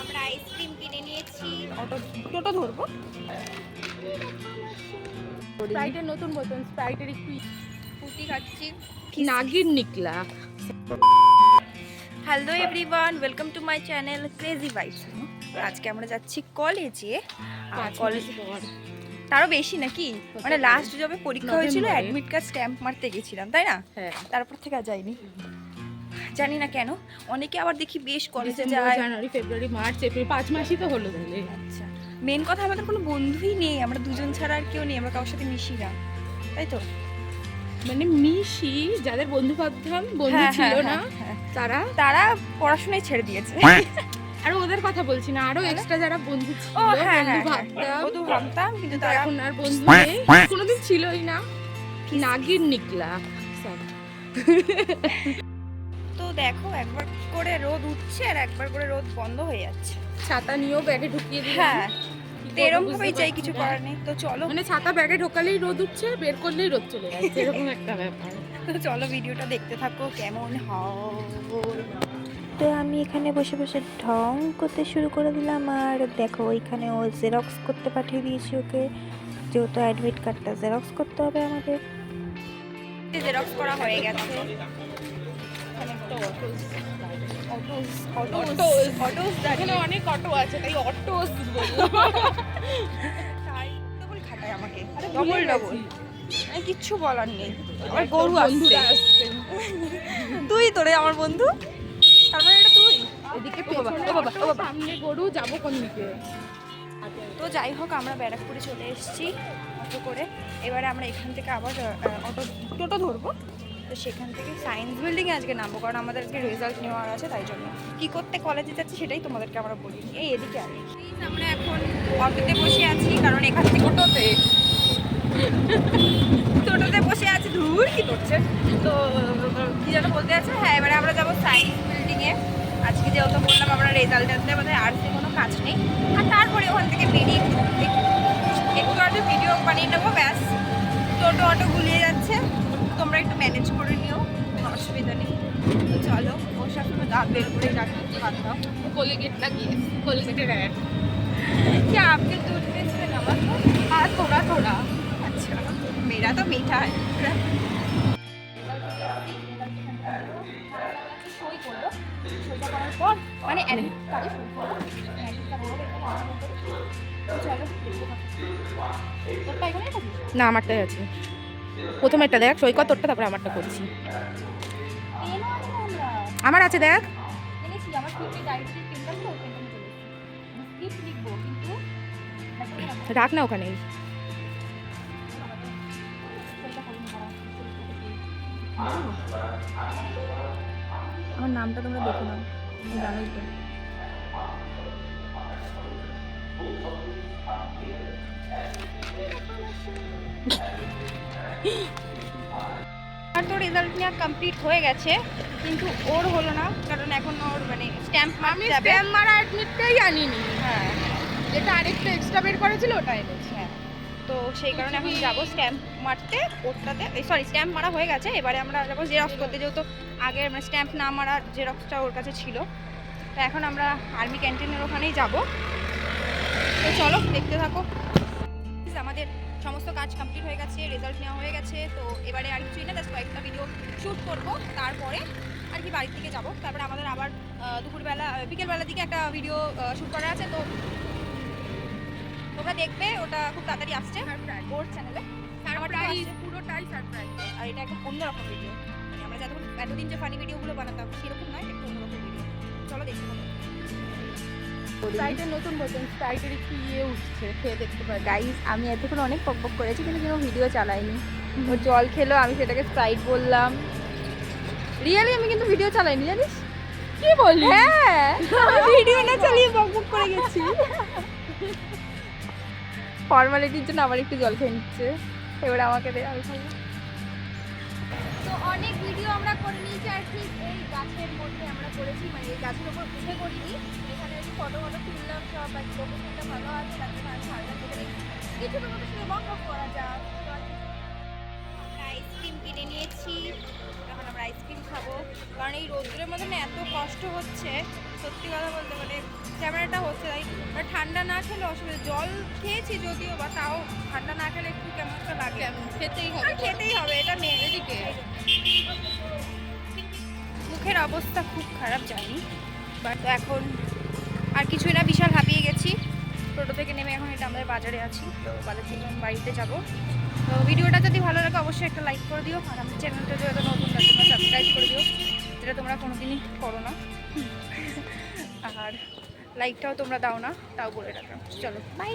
আমরা আইসক্রিম কিনে নিয়েছি। অটো টোটো ধরবো? স্প্রাইটের নতুন বোতল স্প্রাইটের একটু ফুটি খাচ্ছি। নাগির নিকলা। Hello everyone welcome to my channel crazy vibes আজকে আমরা যাচ্ছি কলেজে আর কলেজ তারও বেশি নাকি? মানে লাস্ট যবে পরীক্ষা হয়েছিল। অ্যাডমিট কার্ড স্ট্যাম্প মারতে গেছিলাম তাই না? হ্যাঁ। তারপর থেকে আর যাইনি। জানি না কেন অনেকে আবার দেখি বেশ কলেজে যায়। জানুয়ারি ফেব্রুয়ারি মার্চ এপ্রিল পাঁচ মাসই তো হলো তাহলে। আচ্ছা। মেন কথা আমাদের কোনো বন্ধুই নেই আমরা দুজন ছাড়া আর কেউ নেই আমরা কারোর সাথে মিশি না। তাই তো? মানে মিশি যাদের বন্ধু ভাবতাম বন্ধু হ্যাঁ, ছিল হ্যাঁ, না হ্যাঁ। তারা তারা পড়াশোনায় ছেড়ে দিয়েছে। আর ওদের কথা বলছি না আরও এক্সট্রা যারা বন্ধু ছিল ও হ্যাঁ বন্ধু ভাবতাম তো ভাবতাম কিন্তু তারা এখন আর বন্ধু নেই। কোনোদিন ছিলই না। নাগির নিকলা দেখো একবার করে রোদ উঠছে আর একবার করে রোদ বন্ধ হয়ে যাচ্ছে। ছাতা নিয়েও ব্যাগে ঢুকিয়ে দিলাম। হ্যাঁ তো এরকম ভাবেই চাই কিছু করার নেই। তো চলো। মানে ছাতা ব্যাগে ঢোকালেই রোদ উঠছে বের করলেই রোদ চলে যাচ্ছে এরকম একটা ব্যাপার। তো চলো ভিডিওটা দেখতে থাকো কেমন হয়। তো আমি এখানে বসে বসে ঢং করতে শুরু করে দিলাম আর দেখো ওইখানে ও জেরক্স করতে পাঠিয়ে দিয়েছি ওকে। যেহেতু অ্যাডমিট কার্ডটা জেরক্স করতে হবে আমাদের। জেরক্স করা হয়ে গেছে। এখানে অনেক অটো আছে তাই অটোস খাটায় আমাকে। Double double. কিচ্ছু বলার নেই। আমার গরু আসছে। তুই তোরে আমার বন্ধু? তার মানে এটা তুই? এদিকে ও বাবা, ও বাবা, ও বাবা। সামনে গরু যাব কোন দিকে? তো যাই হোক আমরা ব্যারাকপুরে চলে এসেছি অটো করে। এবারে আমরা এখান থেকে আবার অটো টোটো ধরবো। তো সেখান থেকে সায়েন্স বিল্ডিংয়ে আজকে নামবো, কারণ আমাদের আজকে রেজাল্ট নেওয়ার আছে, তাই জন্য। কি করতে কলেজে যাচ্ছি সেটাই তোমাদেরকে আমরা বলি এই এদিকে আগে আমরা এখন অটোতে বসে আছি, কারণ এখান থেকে টোটোতে টোটোতে বসে আছি। দূর কি করছে? তো, কি যেন বলতে আছে হ্যাঁ এবারে আমরা যাব সায়েন্স বিল্ডিংয়ে আজকে যেহেতু বললাম আমরা রেজাল্ট আনতে, আমাদের আর্টসে কোনো কাজ নেই। আর তারপরে ওখান থেকে বেরিয়ে একটু- একটু ভিডিও বানিয়ে নেব, ব্যাস। টোটো অটো গুলিয়ে যাচ্ছে। একটু ম্যানেজ করে নিও কোনো অসুবিধা নেই তো চলো ওর সাথে দাঁত বের করে রাখি বাদ দাও কোলগেট লাগিয়ে কোলগেটের অ্যাড কি আপনি টুথপেস্ট से नमक हो আর থোড়া থোড়া अच्छा मेरा तो मीठा है মানে edit কাজে সই করো। edit কাজ করে চলো, তোরটা এখানে রাখিস? না আমারটাই আছে প্রথমে একটা দেখ সৈকত তোরটা তারপরে আমারটা করছি আমরা। আছে দেখ না, রাখ না ওখানে। আমার নামটা তোমরা দেখে তুমি জানোই তো আর তো রেজাল্ট নেওয়া কমপ্লিট হয়ে গেছে কিন্তু ওর হলো না কারণ এখন ওর মানে স্ট্যাম্প আমি স্প্যাম মারা অ্যাডমিটটাই আনিনি। হ্যাঁ। যেটা আরেকটা এক্সট্রা বের করেছিল ওটা এনেছি। হ্যাঁ। তো সেই কারণে এখন যাব স্ট্যাম্প মারতে ওটাতে। সরি স্ট্যাম্প মারা হয়ে গেছে এবারে আমরা যাব জেরক্স করতে যেহেতু আগে মানে স্ট্যাম্প না মারা জেরক্সটা ওর কাছে ছিল। তো এখন আমরা আর্মি ক্যান্টিনের ওখানেই যাব। তো চলো দেখতে থাকো। আমাদের সমস্ত কাজ কমপ্লিট হয়ে গেছে রেজাল্ট নেওয়া হয়ে গেছে তো এবারে আর কিছুই না জাস্ট কয়েকটা ভিডিও শ্যুট করব তারপরে আর কি বাড়ির দিকে যাব। তারপরে আমাদের আবার দুপুরবেলা বিকেলবেলার দিকে একটা ভিডিও শ্যুট করা আছে তো তোমরা দেখবে ওটা খুব তাড়াতাড়ি আসছে ওর চ্যানেলে সারপ্রাইজ পুরোটাই সারপ্রাইজ আর এটা একদম অন্যরকম ভিডিও মানে আমরা যতক্ষণ এতদিন যে ফানি ভিডিওগুলো বানাতাম সেরকম নয় একটু অন্যরকম ভিডিও চলো দেখি স্প্রাইটের নতুন বোতল স্প্রাইটের একটু ইয়ে উঠছে খেয়ে দেখতে পারি গাইস আমি এতক্ষণ অনেক পক পক করেছি কিন্তু কোনো ভিডিও চালাইনি। ও জল খেলো আমি সেটাকে স্প্রাইট বললাম। রিয়েলি আমি কিন্তু ভিডিও চালাইনি জানিস? কি বলি হ্যাঁ। ভিডিও না চালিয়ে বক করে গেছি। ফর্মালিটির জন্য আবার একটু জল খেয়ে নিচ্ছে। এবার আমাকে দে আমি খাব। তো অনেক ভিডিও আমরা করে নিয়েছি আর ঠিক এই গাছের মধ্যে আমরা করেছি মানে এই গাছের উপর উঠে করিনি। ফটো ফটো তুললাম সব আর লোকেশনটা ভালো আছে তার জন্য আমি হালকা করে কিছু তোমাদের সাথে বক বক করা যাক তো আইসক্রিম কিনে নিয়েছি এখন আমরা আইসক্রিম খাব। কারণ এই রোদ্রের মধ্যে না এত কষ্ট হচ্ছে সত্যি কথা বলতে মানে ক্যামেরাটা হচ্ছে তাই ঠান্ডা না খেলে অসুবিধা জল খেয়েছি যদিও বা তাও ঠান্ডা না খেলে একটু কেমন একটা লাগে। খেতেই হবে। খেতেই হবে এটা মেন এদিকে। মুখের অবস্থা খুব খারাপ জানি বাট এখন আর কিছুই না, বিশাল হাঁপিয়ে গেছি। টোটো থেকে নেমে এখন এটা আমাদের বাজারে আছি। তো বাজার থেকে বাড়িতে যাব। তো ভিডিওটা যদি ভালো লাগে, অবশ্যই একটা লাইক করে দিও। আর আমার চ্যানেলটা যদি নতুন জন্য সাবস্ক্রাইব করে দিও। যেটা তোমরা কোনোদিনই করো না। আর লাইকটাও তোমরা দাও না, তাও বলে রাখো। চলো বাই